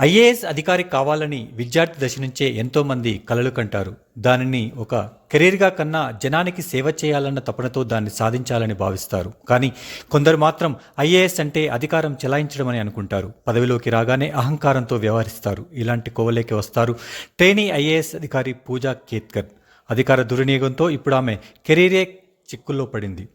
IAS అధికారి కావాలని విద్యార్థి దశ నుంచే ఎంతోమంది కలలు కంటారు. దానిని ఒక కెరీర్గా కన్నా జనానికి సేవ చేయాలన్న తపనతో దాన్ని సాధించాలని భావిస్తారు. కానీ కొందరు మాత్రం ఐఏఎస్ అంటే అధికారం చెలాయించడం అని అనుకుంటారు. పదవిలోకి రాగానే అహంకారంతో వ్యవహరిస్తారు. ఇలాంటి కోవలేకి వస్తారు ట్రైనీ ఐఏఎస్ అధికారి పూజా కేత్కర్. అధికార దుర్వినియోగంతో ఇప్పుడు ఆమె కెరీరే చిక్కుల్లో పడింది.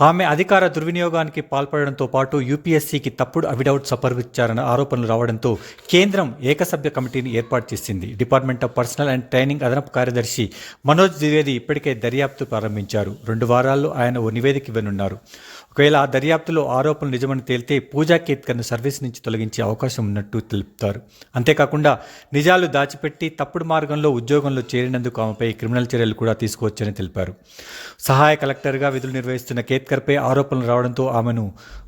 ఆమె అధికార దుర్వినియోగానికి పాల్పడడంతో పాటు యూపీఎస్సీకి తప్పుడు అవిడౌట్ సపర్విచ్చారన్న ఆరోపణలు రావడంతో కేంద్రం ఏకసభ్య కమిటీని ఏర్పాటు చేసింది. Department of personnel and training అదనపు కార్యదర్శి మనోజ్ ద్వివేది ఇప్పటికే దర్యాప్తు ప్రారంభించారు. రెండు వారాల్లో ఆయన ఓ నివేదిక ఇవ్వనున్నారు. ఒకవేళ ఆ దర్యాప్తులో ఆరోపణలు నిజమని తేలితే పూజా కేత్కర్ను సర్వీస్ నుంచి తొలగించే అవకాశం ఉన్నట్టు తెలుపుతారు. అంతేకాకుండా నిజాలు దాచిపెట్టి తప్పుడు మార్గంలో ఉద్యోగంలో చేరినందుకు ఆమెపై క్రిమినల్ చర్యలు కూడా తీసుకోవచ్చని తెలిపారు. సహాయ కలెక్టర్గా విధులు నిర్వహిస్తున్న కేత్ కేత్కర్పై ఆరోపణలు రావడంతో ఆమెను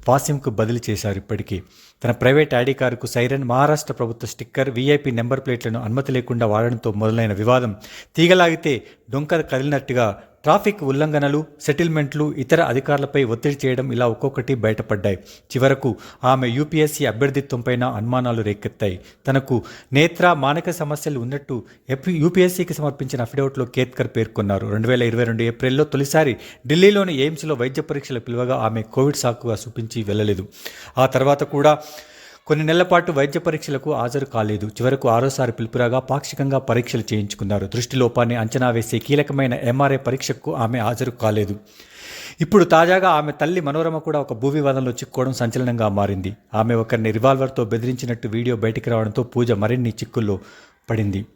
వాసింకు బదిలీ చేశారు ఇప్పటికీ. తన ప్రైవేట్ ఐడి కారుకు సైరన్ మహారాష్ట్ర ప్రభుత్వ స్టిక్కర్ వీఐపీ నెంబర్ ప్లేట్లను అనుమతి లేకుండా వాడడంతో మొదలైన వివాదం తీగలాగితే డొంకర కదిలినట్టుగా ట్రాఫిక్ ఉల్లంఘనలు సెటిల్మెంట్లు ఇతర అధికారులపై ఒత్తిడి చేయడం ఇలా ఒక్కొక్కటి బయటపడ్డాయి. చివరకు ఆమె యూపీఎస్సీ అభ్యర్థిత్వంపైన అనుమానాలు రేకెత్తాయి. తనకు నేత్ర మానక సమస్యలు ఉన్నట్టు యూపీఎస్సీకి సమర్పించిన అఫిడవిట్లో కేత్కర్ పేర్కొన్నారు. రెండు వేల ఇరవై రెండు ఏప్రిల్లో తొలిసారి ఢిల్లీలోని ఎయిమ్స్లో వైద్య పరీక్షల పిలువగా ఆమె కోవిడ్ సాకుగా చూపించి వెళ్ళలేదు. ఆ తర్వాత కూడా కొన్ని నెలల పాటు వైద్య పరీక్షలకు హాజరు కాలేదు. చివరకు ఆరోసారి పిలుపురాగా పాక్షికంగా పరీక్షలు చేయించుకున్నారు. దృష్టి లోపాన్ని అంచనా వేసే కీలకమైన ఎంఆర్ఐ పరీక్షకు ఆమె హాజరు కాలేదు. ఇప్పుడు తాజాగా ఆమె తల్లి మనోరమ కూడా ఒక భూ వివాదంలో చిక్కుకోవడం సంచలనంగా మారింది. ఆమె ఒకరిని రివాల్వర్తో బెదిరించినట్టు వీడియో బయటికి రావడంతో పూజ మరిన్ని చిక్కుల్లో పడింది.